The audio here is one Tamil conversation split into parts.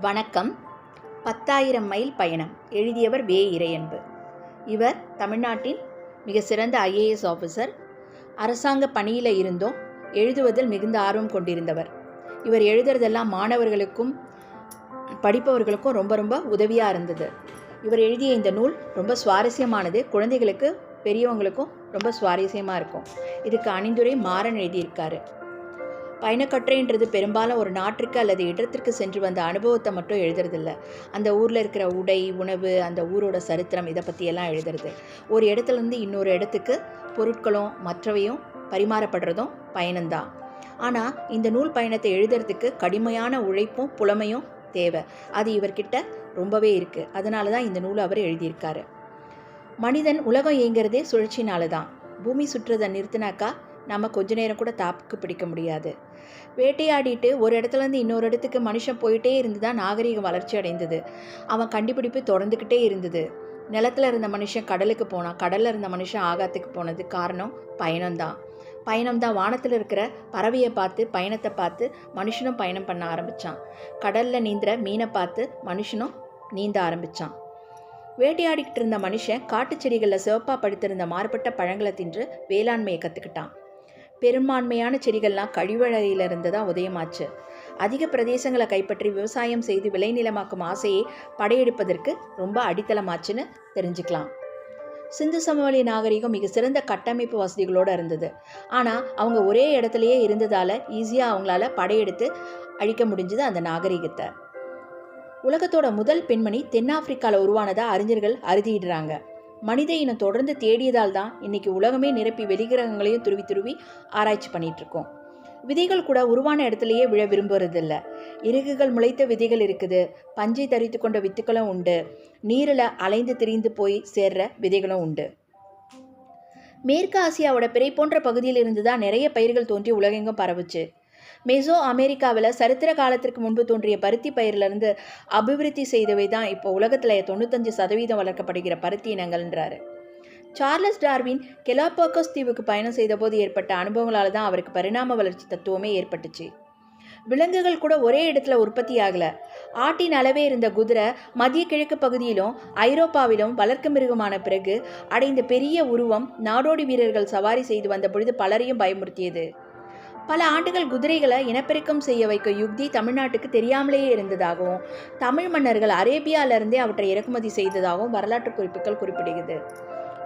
வணக்கம். பத்தாயிரம் மைல் பயணம். எழுதியவர் வே. இறையன்பு. இவர் தமிழ்நாட்டின் மிக சிறந்த ஐஏஎஸ் ஆஃபீஸர் அரசாங்க பணியில் இருந்தும் எழுதுவதில் மிகுந்த ஆர்வம் கொண்டிருந்தவர். இவர் எழுதுறதெல்லாம் மாணவர்களுக்கும் படிப்பவர்களுக்கும் ரொம்ப ரொம்ப உதவியாக இருந்தது. இவர் எழுதிய இந்த நூல் ரொம்ப சுவாரஸ்யமானது. குழந்தைகளுக்கு பெரியவங்களுக்கும் ரொம்ப சுவாரஸ்யமாக இருக்கும். இதுக்கு அணிந்துரை மாறன் எழுதியிருக்காரு. பயணக்கட்டுரைன்றது பெரும்பாலும் ஒரு நாட்டிற்கு அல்லது இடத்திற்கு சென்று வந்த அனுபவத்தை மட்டும் எழுதுறதில்ல. அந்த ஊரில் இருக்கிற உடை உணவு அந்த ஊரோட சரித்திரம் இதை பற்றியெல்லாம் எழுதுறது. ஒரு இடத்துலேருந்து இன்னொரு இடத்துக்கு பொருட்களும் மற்றவையும் பரிமாறப்படுறதும் பயணம்தான். ஆனால் இந்த நூல் பயணத்தை எழுதுறதுக்கு கடுமையான உழைப்பும் புலமையும் தேவை. அது இவர்கிட்ட ரொம்பவே இருக்குது அதனால தான் இந்த நூலை அவர் எழுதியிருக்காரு. மனிதன் உலகம் இயங்கிறதே சுழற்சினால தான் பூமி சுற்றுறதை நிறுத்தினாக்கா நம்ம கொஞ்ச நேரம் கூட தாக்கு பிடிக்க முடியாது. வேட்டையாடிட்டு ஒரு இடத்துலேருந்து இன்னொரு இடத்துக்கு மனுஷன் போயிட்டே இருந்து தான் நாகரிகம் வளர்ச்சி அடைந்தது. அவன் கண்டுபிடிப்பு தொடர்ந்துக்கிட்டே இருந்தது. நிலத்தில் இருந்த மனுஷன் கடலுக்கு போனான். கடலில் இருந்த மனுஷன் ஆகாத்துக்கு போனது காரணம் பயணம்தான். பயணம் தான் வானத்தில் இருக்கிற பறவையை பார்த்து பயணத்தை பார்த்து மனுஷனும் பயணம் பண்ண ஆரம்பித்தான் கடலில் நீந்துற மீனை பார்த்து மனுஷனும் நீந்த ஆரம்பித்தான் வேட்டையாடிக்கிட்டு இருந்த மனுஷன் காட்டுச் செடிகளில் சிவப்பாக படுத்திருந்த மாறுபட்ட பழங்களை தின்று வேளாண்மையை கற்றுக்கிட்டான் பெரும்பான்மையான செடிகள்லாம் கழிவறையில் இருந்து தான் உதயமாச்சு. அதிக பிரதேசங்களை கைப்பற்றி விவசாயம் செய்து விளைநிலமாக்கும் ஆசையை படையெடுப்பதற்கு ரொம்ப அடித்தளமாச்சுன்னு தெரிஞ்சுக்கலாம். சிந்து சமவெளி நாகரிகம் மிக சிறந்த கட்டமைப்பு வசதிகளோடு இருந்தது. ஆனால் அவங்க ஒரே இடத்துலையே இருந்ததால் ஈஸியாக அவங்களால படையெடுத்து அழிக்க முடிஞ்சது அந்த நாகரிகத்தை. உலகத்தோட முதல் பெண்மணி தென்னாப்பிரிக்காவில் உருவானதாக அறிஞர்கள் அறுதியிடுறாங்க. மனித இனம் தொடர்ந்து தேடியதால் தான் இன்னைக்கு உலகமே நிரப்பி வெளிகிரகங்களையும் துருவி துருவி ஆராய்ச்சி பண்ணிட்டு இருக்கோம். விதைகள் கூட உருவான இடத்துலையே விழ விரும்புறதில்ல. இறகுகள் முளைத்த விதைகள் இருக்குது. பஞ்சை தரித்து கொண்ட வித்துக்களும் உண்டு. நீரில் அலைந்து திரிந்து போய் சேர்ற விதைகளும் உண்டு. மேற்கு ஆசியாவோட பிறை போன்ற பகுதியில் இருந்து தான் நிறைய பயிர்கள் தோன்றி உலகெங்கும் பரவுச்சு. மெசோ அமெரிக்காவில் சரித்திர காலத்திற்கு முன்பு தோன்றிய பருத்தி பயிரிலிருந்து அபிவிருத்தி செய்தவை தான் இப்போ உலகத்தில் தொண்ணூத்தஞ்சு சதவீதம் வளர்க்கப்படுகிற பருத்தி இனங்கள்ன்றாரு. சார்லஸ் டார்வின் கெலாபோக்கஸ் தீவுக்கு பயணம் செய்தபோது ஏற்பட்ட அனுபவங்களால் தான் அவருக்கு பரிணாம வளர்ச்சி தத்துவமே ஏற்பட்டுச்சு. விலங்குகள் கூட ஒரே இடத்துல உற்பத்தி ஆகலை. ஆட்டின் அளவே இருந்த குதிரை மத்திய கிழக்கு பகுதியிலும் ஐரோப்பாவிலும் வளர்க்க மிருகமான பிறகு அடைந்த பெரிய உருவம் நாடோடி வீரர்கள் சவாரி செய்து வந்த பொழுது பலரையும் பயமுறுத்தியது. பல ஆண்டுகள் குதிரைகளை இனப்பெருக்கம் செய்ய வைக்க யுக்தி தமிழ்நாட்டுக்கு தெரியாமலேயே இருந்ததாகவும் தமிழ் மன்னர்கள் அரேபியாவிலிருந்தே அவற்றை இறக்குமதி செய்ததாகவும் வரலாற்று குறிப்புகள் குறிப்பிடுகிறது.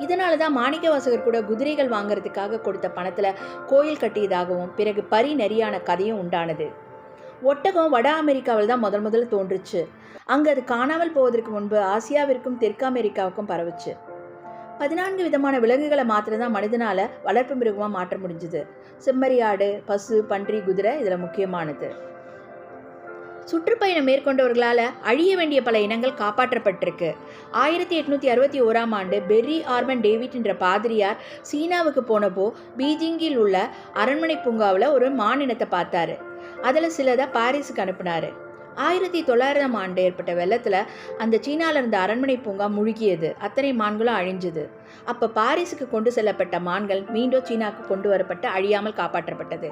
இதனால தான் மாணிக்க வாசகர் கூட குதிரைகள் வாங்குறதுக்காக கொடுத்த பணத்தில் கோயில் கட்டியதாகவும் பிறகு பரி நெறியான கதையும் உண்டானது. ஒட்டகம் வட அமெரிக்காவில் தான் முதல் முதல் தோன்றுச்சு. அங்கே அது காணாமல் போவதற்கு முன்பு ஆசியாவிற்கும் தெற்கு அமெரிக்காவுக்கும் பரவுச்சு. பதினான்கு விதமான விலங்குகளை மாத்திரம் தான் மனிதனால் வளர்ப்பு மிருகமாக மாற்ற முடிஞ்சுது. செம்மறியாடு பசு பன்றி குதிரை இதில் முக்கியமானது. சுற்றுப்பயணம் மேற்கொண்டவர்களால் அழிய வேண்டிய பல இனங்கள் காப்பாற்றப்பட்டிருக்கு. ஆயிரத்தி எட்நூற்றி அறுபத்தி ஓராம் ஆண்டு பெர்ரி ஆர்மன் டேவிட் என்ற பாதிரியார் சீனாவுக்கு போனப்போ பீஜிங்கில் உள்ள அரண்மனை பூங்காவில் ஒரு மானினத்தை பார்த்தாரு. அதில் சிலதை பாரிஸுக்கு அனுப்புனாரு. ஆயிரத்தி தொள்ளாயிரம் ஆண்டு ஏற்பட்ட வெள்ளத்தில் அந்த சீனாவில் இருந்த அரண்மனை பூங்கா முழுகியது. அத்தனை மான்களும் அழிஞ்சுது. அப்போ பாரிஸுக்கு கொண்டு செல்லப்பட்ட மான்கள் மீண்டும் சீனாவுக்கு கொண்டு வரப்பட்டு அழியாமல் காப்பாற்றப்பட்டது.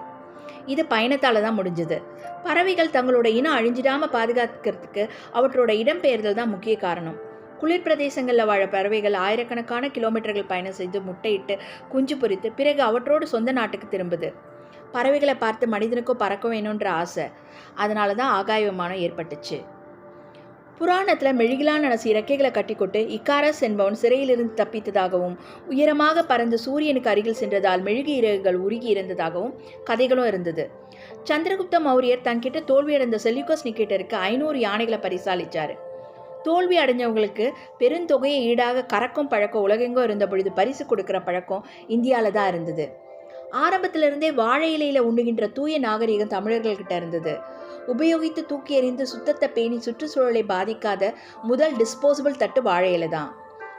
இது பயணத்தால் தான் முடிஞ்சது. பறவைகள் தங்களோட இனம் அழிஞ்சிடாமல் பாதுகாக்கிறதுக்கு அவற்றோட இடம்பெயர்தல் தான் முக்கிய காரணம். குளிர் பிரதேசங்களில் வாழ பறவைகள் ஆயிரக்கணக்கான கிலோமீட்டர்கள் பயணம் செய்து முட்டையிட்டு குஞ்சு பொரித்து பிறகு அவற்றோடு சொந்த நாட்டுக்கு திரும்புது. பறவைகளை பார்த்து மனிதனுக்கும் பறக்க வேணுன்ற ஆசை. அதனால தான் ஆகாய விமானம் ஏற்பட்டுச்சு. புராணத்தில் மெழுகிலான நனசு இறக்கைகளை கட்டிக்கொண்டு இக்காரஸ் என்பவன் சிறையிலிருந்து தப்பித்ததாகவும் உயரமாக பறந்து சூரியனுக்கு அருகில் சென்றதால் மெழுகு இறகுகள் உருகி இருந்ததாகவும் கதைகளும் இருந்தது. சந்திரகுப்த மௌரியர் தன்கிட்ட தோல்வியடைந்த செல்யூக்கஸ் நிக்கேட்டருக்கு ஐநூறு யானைகளை பரிசாலிச்சார். தோல்வி அடைஞ்சவங்களுக்கு பெருந்தொகையை ஈடாக கறக்கும் பழக்கம் உலகெங்கும் இருந்த பொழுது பரிசு கொடுக்குற பழக்கம் இந்தியாவில் தான் இருந்தது. ஆரம்பத்திலிருந்தே வாழை இலையில் உண்ணுகின்ற தூய நாகரிகம் தமிழர்கள்கிட்ட இருந்தது. உபயோகித்து தூக்கி எறிந்து சுத்தத்தை பேணி சுற்றுச்சூழலை பாதிக்காத முதல் டிஸ்போசபிள் தட்டு வாழை இலை தான்.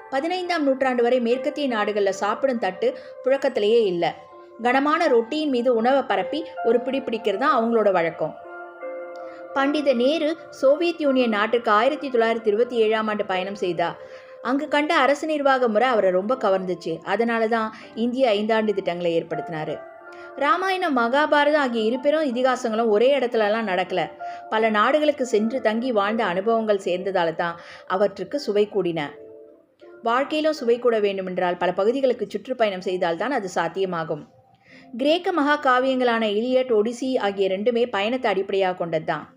பதினைந்தாம் நூற்றாண்டு வரை மேற்கத்திய நாடுகளில் சாப்பிடும் தட்டு புழக்கத்திலேயே இல்லை. கனமான ரொட்டியின் மீது உணவை பரப்பி ஒரு பிடி பிடிக்கிறது தான் அவங்களோட வழக்கம். பண்டித நேரு சோவியத் யூனியன் நாட்டுக்கு ஆயிரத்தி தொள்ளாயிரத்தி இருபத்தி ஏழாம் ஆண்டு பயணம் செய்தார். அங்கு கண்ட அரசு நிர்வாக முறை அவரை ரொம்ப கவர்ந்துச்சு. அதனால தான் இந்திய ஐந்தாண்டு திட்டங்களை ஏற்படுத்தினார். ராமாயணம் மகாபாரதம் ஆகிய இருபெரும் இதிகாசங்களும் ஒரே இடத்துலலாம் நடக்கல. பல நாடுகளுக்கு சென்று தங்கி வாழ்ந்த அனுபவங்கள் சேர்ந்ததால தான் அவற்றுக்கு சுவை கூடின. வாழ்க்கையிலும் சுவை கூட வேண்டுமென்றால் பல பகுதிகளுக்கு சுற்றுப்பயணம் செய்தால்தான் அது சாத்தியமாகும். கிரேக்க மகா காவியங்களான இலியட் ஒடிசி ஆகிய ரெண்டுமே பயணத்தை அடிப்படையாக கொண்டது தான்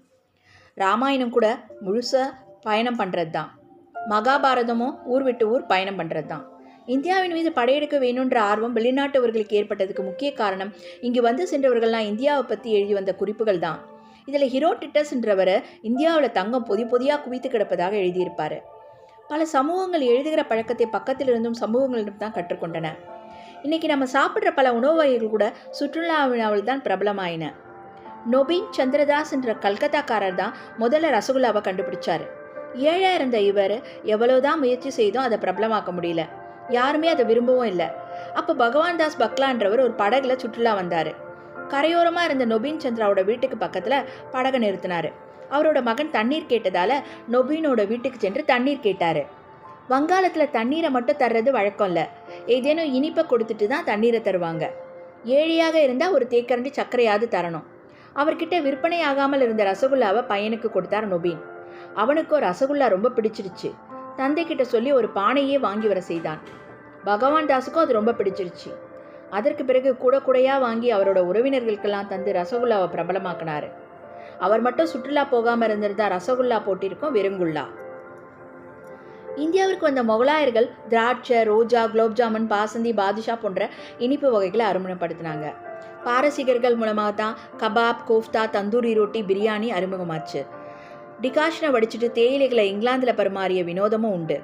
ராமாயணம் கூட முழுசாக பயணம் பண்ணுறது தான் மகாபாரதமும் ஊர் விட்டு ஊர் பயணம் பண்ணுறது தான் இந்தியாவின் மீது படையெடுக்க வேணுன்ற ஆர்வம் வெளிநாட்டவர்களுக்கு ஏற்பட்டதுக்கு முக்கிய காரணம் இங்கு வந்து சென்றவர்கள்லாம் இந்தியாவை பற்றி எழுதி வந்த குறிப்புகள் தான் இதில் ஹிரோட்டிட்டஸ்ன்றவர் இந்தியாவில் தங்கம் பொதி பொதியாக குவித்து கிடப்பதாக எழுதியிருப்பார். பல சமூகங்கள் எழுதுகிற பழக்கத்தை பக்கத்தில் இருந்தும் சமூகங்களிடம் தான் கற்றுக்கொண்டன. இன்றைக்கி நம்ம சாப்பிட்ற பல உணவு வகைகள் கூட சுற்றுலாவினாவில் தான் பிரபலமாயின. நொபின் சந்திரதாஸ் என்ற கல்கத்தாக்காரர் தான் முதல்ல ரசகுல்லாவை கண்டுபிடிச்சார். ஏழாக இருந்த இவர் எவ்வளோதான் முயற்சி செய்தும் அதை பிரபலமாக்க முடியல. யாருமே அதை விரும்பவும் இல்லை. அப்போ பகவான் தாஸ் பக்லான்றவர் ஒரு படகுல சுற்றுலா வந்தார். கரையோரமாக இருந்த நொபின் சந்திராவோட வீட்டுக்கு பக்கத்தில் படகை நிறுத்தினார். அவரோட மகன் தண்ணீர் கேட்டதால நொபீனோட வீட்டுக்கு சென்று தண்ணீர் கேட்டார். வங்காளத்தில் தண்ணீரை மட்டும் தர்றது வழக்கம் இல்லை. ஏதேனும் இனிப்பை கொடுத்துட்டு தான் தண்ணீரை தருவாங்க. ஏழையாக இருந்தால் ஒரு தேக்கரண்டி சர்க்கரையாவது தரணும். அவர்கிட்ட விற்பனை ஆகாமல் இருந்த ரசகுல்லாவை பையனுக்கு கொடுத்தார் நொபீன். அவனுக்கோ ரசகுல்லா ரொம்ப பிடிச்சிருச்சு. தந்தை கிட்ட சொல்லி ஒரு பானையே வாங்கி வர செய்தான். பகவான் தாஸுக்கும் அது ரொம்ப பிடிச்சிருச்சு. அதற்கு பிறகு கூட கூடையாக வாங்கி அவரோட உறவினர்களுக்கெல்லாம் தந்து ரசகுல்லாவை பிரபலமாக்கினார். அவர் மட்டும் சுற்றுலா போகாமல் இருந்திருந்தா ரசகுல்லா போட்டிருக்கும் வெறுங்குல்லா இந்தியாவிற்கு வந்த முகலாயர்கள் திராட்சை ரோஜா குலோப் ஜாமுன் பாசந்தி பாதுஷா போன்ற இனிப்பு வகைகளை அறிமுகப்படுத்தினாங்க. பாரசீகர்கள் மூலமாக தான் கபாப் கோஃப்தா தந்தூரி ரொட்டி பிரியாணி அறிமுகமாச்சு. டிகாஷனை வடிச்சிட்டு தேயிலைகளை இங்கிலாந்தில் பரிமாறிய வினோதமும் உண்டு.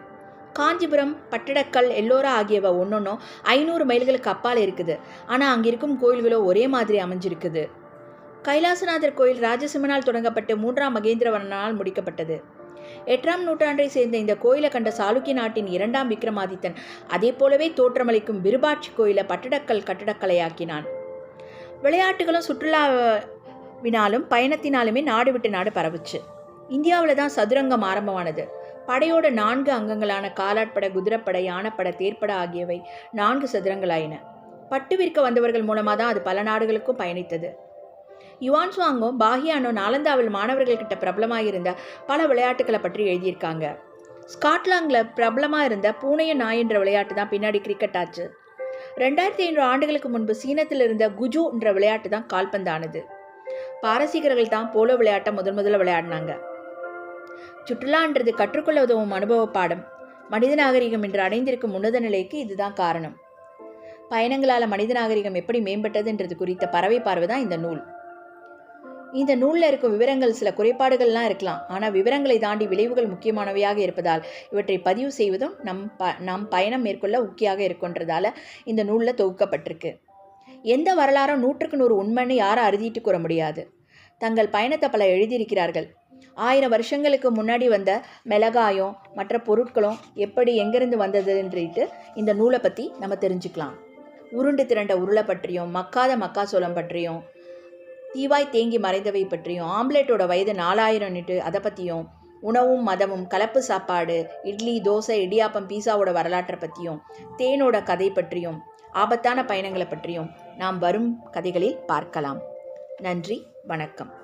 காஞ்சிபுரம் பட்டடக்கல் எல்லோரா ஆகியவை ஒன்றொன்றும் ஐநூறு மைல்களுக்கு அப்பால் இருக்குது. ஆனால் அங்கே இருக்கும் கோயில்களோ ஒரே மாதிரி அமைஞ்சிருக்குது. கைலாசநாதர் கோயில் ராஜசிம்மனால் தொடங்கப்பட்டு மூன்றாம் மகேந்திரவனால் முடிக்கப்பட்டது. எட்டாம் நூற்றாண்டை சேர்ந்த இந்த கோயிலை கண்ட சாளுக்கிய நாட்டின் இரண்டாம் விக்ரமாதித்தன் அதே போலவே தோற்றமளிக்கும் விருபாட்சி கோயிலை பட்டடக்கல் கட்டடக்கலையாக்கினான். விளையாட்டுகளும் சுற்றுலாவினாலும் பயணத்தினாலுமே நாடு விட்டு நாடு பரவுச்சு. இந்தியாவில் தான் சதுரங்கம் ஆரம்பமானது. படையோட நான்கு அங்கங்களான காலாட்பட குதிரைப்படை யானைப்பட தேர்ப்பட ஆகியவை நான்கு சதுரங்களாயின. பட்டு விற்க வந்தவர்கள் மூலமாக தான் அது பல நாடுகளுக்கும் பயணித்தது. யுவான் சுவாங்கும் பாகியானோ நாலந்தாவில் மாணவர்கள்கிட்ட பிரபலமாக இருந்த பல விளையாட்டுகளை பற்றி எழுதியிருக்காங்க. ஸ்காட்லாண்டில் பிரபலமாக இருந்த பூனைய நாய் என்ற விளையாட்டு தான் பின்னாடி கிரிக்கெட் ஆச்சு. ரெண்டாயிரத்தி ஐநூறு ஆண்டுகளுக்கு முன்பு சீனத்தில் இருந்த குஜு என்ற விளையாட்டு தான் கால்பந்தானது. பாரசீகர்கள் தான் போலோ விளையாட்டை முதன் முதல்ல விளையாடினாங்க. சுற்றுலான்றது கற்றுக்கொள்ள உதவும் அனுபவ பாடம். மனித நாகரிகம் என்று அடைந்திருக்கும் உன்னத நிலைக்கு இதுதான் காரணம். பயணங்களால் மனித நாகரிகம் எப்படி மேம்பட்டதுன்றது குறித்த பறவை பார்வை தான் இந்த நூல். இந்த நூலில் இருக்கும் விவரங்கள் சில குறைபாடுகள்லாம் இருக்கலாம். ஆனால் விவரங்களை தாண்டி விளைவுகள் முக்கியமானவையாக இருப்பதால் இவற்றை பதிவு செய்வதும் நம் ப நம் பயணம் மேற்கொள்ள உக்கியாக இருக்குன்றதால இந்த நூலில் தொகுக்கப்பட்டிருக்கு. எந்த வரலாறும் நூற்றுக்கு நூறு உண்மைன்னு யாரும் அறுதிட்டு கூற முடியாது. தங்கள் பயணத்தை பல எழுதியிருக்கிறார்கள். ஆயிரம் வருஷங்களுக்கு முன்னாடி வந்த மிளகாயும் மற்ற பொருட்களும் எப்படி எங்கேருந்து வந்ததுன்றிட்டு இந்த நூலை பற்றி நம்ம தெரிஞ்சுக்கலாம். உருண்டு திரண்ட உருளை பற்றியும் மக்காத மக்காசோளம் பற்றியும் தீவாய் தேங்கி மறைந்தவை பற்றியும் ஆம்லெட்டோட வயது நாலாயிரம்னுட்டு அதை பற்றியும் உணவும் மதமும் கலப்பு சாப்பாடு இட்லி தோசை இடியாப்பம் பீஸாவோட வரலாற்றை பற்றியும் தேனோட கதை பற்றியும் ஆபத்தான பயணங்களை பற்றியும் நாம் வரும் கதைகளில் பார்க்கலாம். நன்றி வணக்கம்.